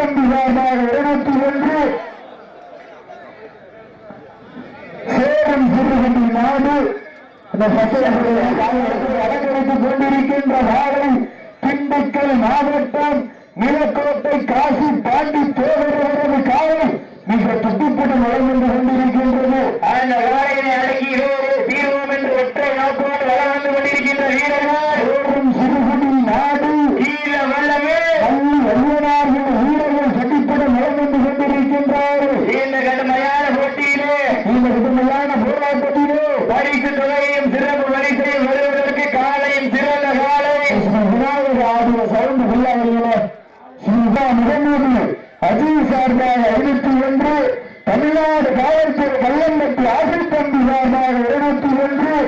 தம்பி சார்பாக இருநூத்தி ஒன்று சேலம் சிறுகண்டி நாடு அந்த அலங்கரித்துக் கொண்டிருக்கின்ற வாழை திண்டுக்கல் மாவட்டம் நிலக்கோட்டை காசி பாண்டி தேவரது காவல் மிக துட்டிப்புடன் வளர்ந்து கொண்டிருக்கின்றது அந்த வாழையினை அடக்கி தீர்வோம் என்று ஒற்றை நோக்கோடு வளம் வந்து கொண்டிருக்கின்ற வீரர்கள் சேலம் சிறுகுடி நாடு கீழ வல்லமே பள்ளி வல்லுநர்கள் வீரர்கள் துட்டிப்புடன் வளர்ந்து கொண்டிருக்கின்றார்கள் இந்த கடுமையான போட்டியிலே இந்த கடுமையான போராட்டத்திலே பரிசு தொகையும் சிறப்பு வரிசையும் வருவதற்கு காலையும் சிறந்த காலை. ஆகிய சவுண்டு சவுண்ட் பிள்ளைகளே ஸ்ரீபா அஜய் சார்பாக ஐநூத்தி ஒன்று தமிழ்நாடு காவல்துறை கல்லம்பட்டி ஆசிர் தம்பி சார்பாக எழுநூத்தி ஒன்று.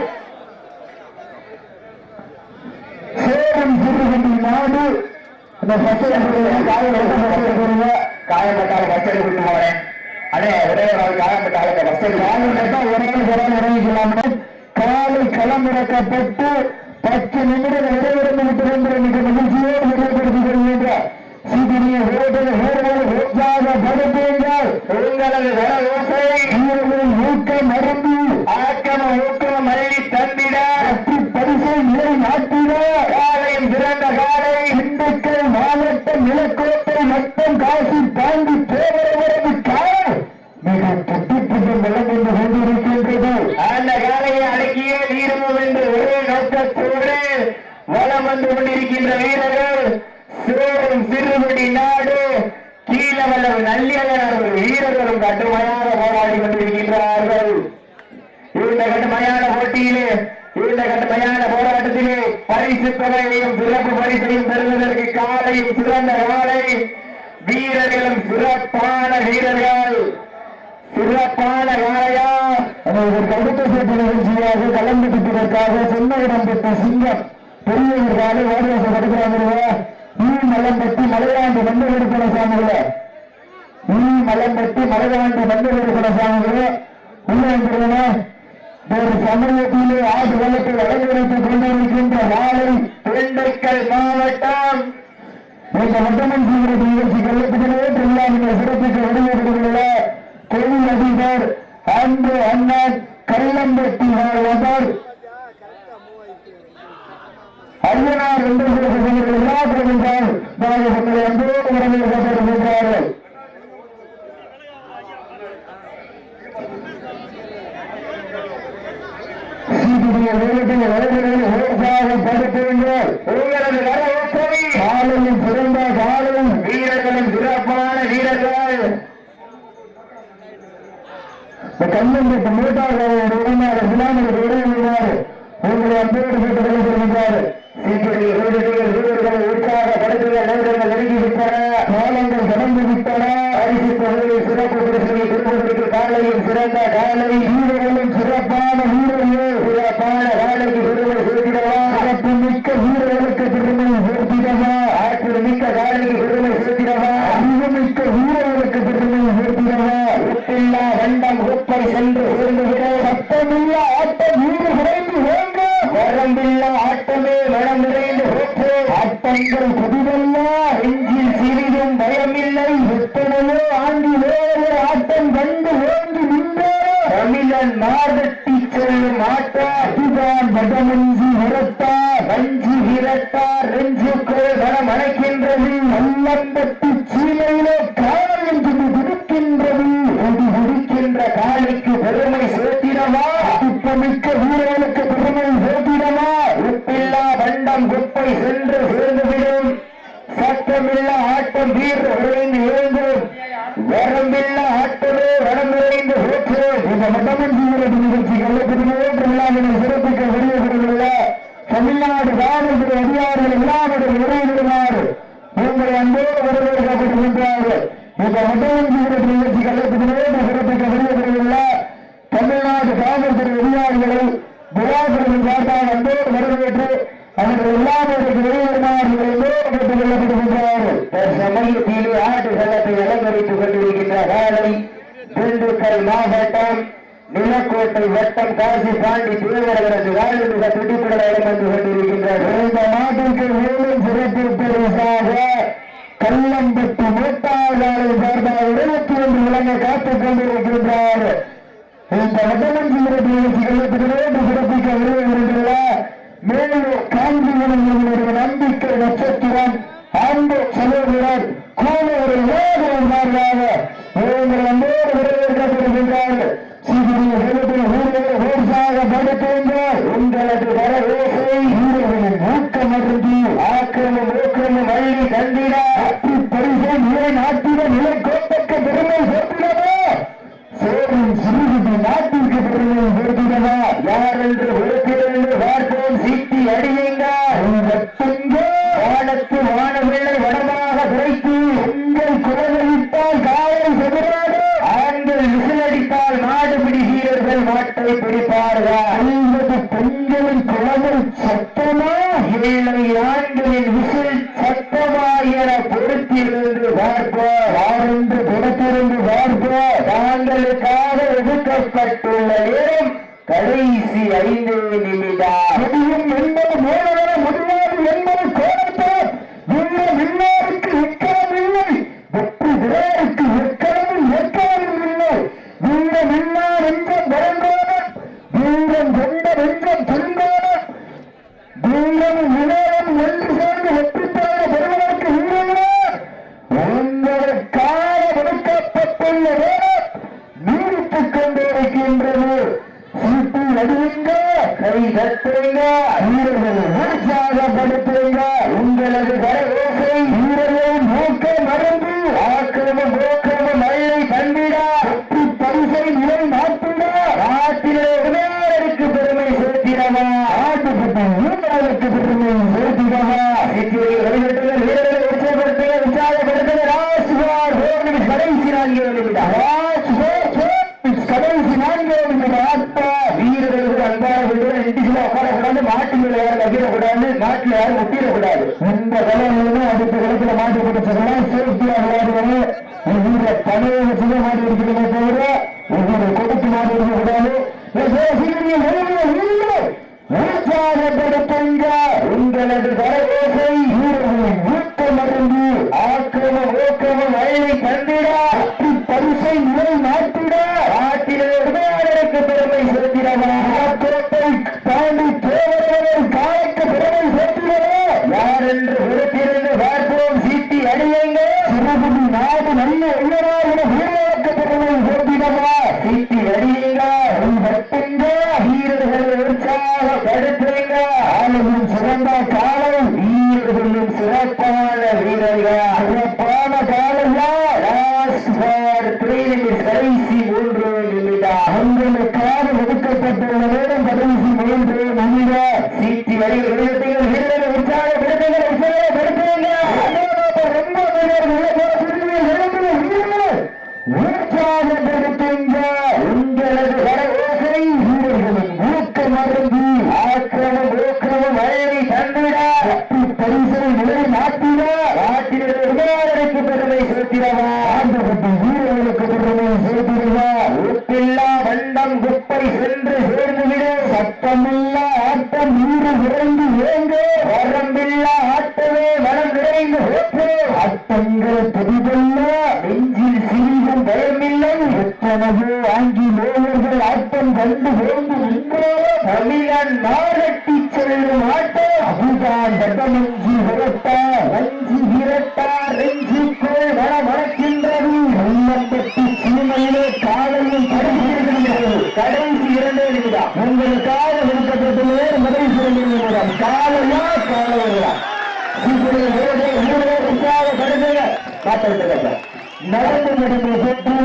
சேலம் சிறுகண்டி நாடு இந்த பச்சையர்களுடைய காவல் காயப்பட்டால் பச்சடி விட்டு போறேன். அடே ஒரே நாள் காயப்பட்டால பச்சடி காலை களமிறக்கப்பட்டு பத்து நிமிடங்கள் இடைவெளிந்து விட்டிருந்த மிக மகிழ்ச்சியோடு நிலைப்படுத்திக் கொள்கின்றார் சிதினிய ஓட்டல் வீரர்கள் உங்களது வர ஓசை வீரர்களின் ஊக்கம் மருந்து ஆக்கம ஊக்கம் மருவி தந்திட வெற்றி பரிசை நிலை நாட்டிட காலையும் சிறந்த காலை திண்டுக்கல் மாவட்டம் நிலக்கோட்டை மட்டம் காசி தாண்டி தேவரவரது கால் மிக துட்டிப்புடன் வழங்கி கொண்டிருக்கின்றது அந்த காலையை அடக்கியே தீருவோம் என்று ஒரே நோக்கத்தோடு வலம் வந்து கொண்டிருக்கின்ற வீரர்கள் சேரும் சிறுகுடி நாடு கீழவல்லவு நல்லியவர்கள் வீரர்களும் கடுமையாக போராடி கொண்டிருக்கின்றார்கள். இந்த கடுமையான போட்டியிலே இந்த கடுமையான போராட்டத்திலே பரிசு தொகையையும் சிறப்பு பரிசையும் பெறுவதற்கு காலையும் சிறந்த காலை வீரர்களும் சிறப்பான வீரர்கள். சிறப்பான காலையா இதற்கு அடுத்த சேர்ப்பு நிகழ்ச்சியாக கலந்துட்டதற்காக சென்னவிடம் பெற்ற சிங்கம் பெரியவர் காலை ஓடியாச படுக்கிறாங்க ஈ மலையாண்டு வந்த விடுப்பட சாமிகள. மலம்பட்டி மலையாண்டு வந்த விடுப்பட சாமிகள ஒரு சமயத்திலே ஆடு வழக்கில் அலங்கரித்துக் கொண்டிருக்கின்ற வாழை திண்டுக்கல் மாவட்டம். இந்த வட்டமன் சீக்கிர நிகழ்ச்சி கல்லத்துக்களே இல்லாமல் சிறப்பிக்க வெளியிட்டுள்ள தொழில் அதிபர் அன்பு அண்ணன் கல்லம்பட்டி வாழ்வர் அரியனார் என்று சிறப்பு எல்லா பிரமுகர்கள் அன்போடு வரவேற்கப்படுகின்றார்கள் சீக்கிரிய வேகத்தில் வலைகளில் உற்சாகப்படுத்துங்கள் உங்களது வர ஓசை காலையில் சிறந்த காலையில் வீரர்களும் சிறப்பான வீரர்கள் கண்ணன் மூட்டாக உடனாக சிலாமல் உடையினார் உங்களை அன்போடு கேட்டுக் கொள்கிறார் சீக்கிரம் வீரர்கள் வீரர்களை உற்சாகப்படுத்துகிற நேரங்கள் நெருங்கி விட்டன காலங்கள் கடந்து விட்டன. பரிசு தொகையை சிறப்பு பரிசுகளை பெறுவதற்கு காலையும் சிறந்த காலை. வீரர்களும் சிறப்பான வடமஞ்சி விரட்டா வஞ்சி விரட்டார் நெஞ்சுக்குள் வனம் அணைக்கின்றது நல்லம்பட்டி சீலையிலே காயம் துணி துடிக்கின்றது ஒடி குடிக்கின்ற காளிக்கு பெருமை சேர்த்திடவா? துப்பமிக்க வீரர்களுக்கு பெருமை சேர்த்திடவா? உப்பில்லா வண்டம் குப்பை சென்று சேர்ந்துவிடும் ஆட்டம் வீரர்களின் இந்த வடமஞ்சி விரட்டு நிகழ்ச்சி கள்ளப்பிரிவே சிறப்பிக்க வெளியிட்டுள்ள தமிழ்நாடு காவல்துறை அதிகாரிகளை விழாக்களின் சார்பாக வந்து வரவேற்று அவர்கள் விழாவிற்கு வெளியிடுமாறு கேட்டுக் கொள்ளப்பட்டிருக்கிறார்கள் சமயத்திலே ஆட்டு சங்கத்தை அலங்கரித்துக் கொண்டிருக்கின்ற காலை திண்டுக்கல் மாவட்டம் நிலக்கோட்டை வட்டம் காசி பாண்டி தீவிரவரது வாழ்வு துடிப்புகளை துடிப்புடன் வந்து கொண்டிருக்கின்றது இந்த நாட்டிற்கு மேலும் சிறப்பு பரிசாக கல்லம்பட்டு மூட்டாளரை சார்பாக இருபத்தி ஒன்று விலங்கை காத்துக் கொண்டிருக்கின்றார். இந்த வட்டமன் சிறப்பு சிறப்பிக்க விரும்புகின்றன. மேலும் காஞ்சி நம்பிக்கை நட்சத்திரம் ஆண்டு சகோதரர் கூடுதல் ஏழு சார்பாக இவர்கள் அன்போடு வரவேற்கப்படுகின்றார்கள் சிறிய சிறப்பில் ஊழல் ஊர்சாக படுத்துகின்றார். உங்களுக்கு வர ஓசை ஊழலின் ஊக்கமருந்தி ஆக்கிரமம் ஊக்கிரமம் வழி கண்டினார் வார்ப்போ வாரின்றி புறத்திருந்து வார்ப்போ தாங்களுக்காக ஒதுக்கப்பட்டுள்ள நேரம் கடைசி ஐந்து நிமிடம். முடியும் என்பது மூலவர முடியாது என்பது கோரத்தோ இல்லை விண்ணோருக்கு உட்கரம் இல்லை வெற்றி என்ற நடுவுங்க கை தட்டுங்க வீரர்கள் உற்சாகப்படுத்த எந்த கலையிலுமே அடுத்த கணக்கில் மாட்டி பிடிச்சதெல்லாம் சேஃப்டியா விளையாடுவது உங்களுடைய தலையை வச்சுதான் மாடி இருக்கிறதே தவிர உங்களுடைய கொடுத்து மாடி இருக்கக்கூடாது உற்சாகப்படுத்துங்க. உங்களது தரவேசை வீரர்களின் ஆக்கிரம ஓக்கிரம வயலை கண்டிட பரிசை நிலை நாட்டு Gracias. 있는 해태의 왔던 நடந்து முடிந்த வெற்றி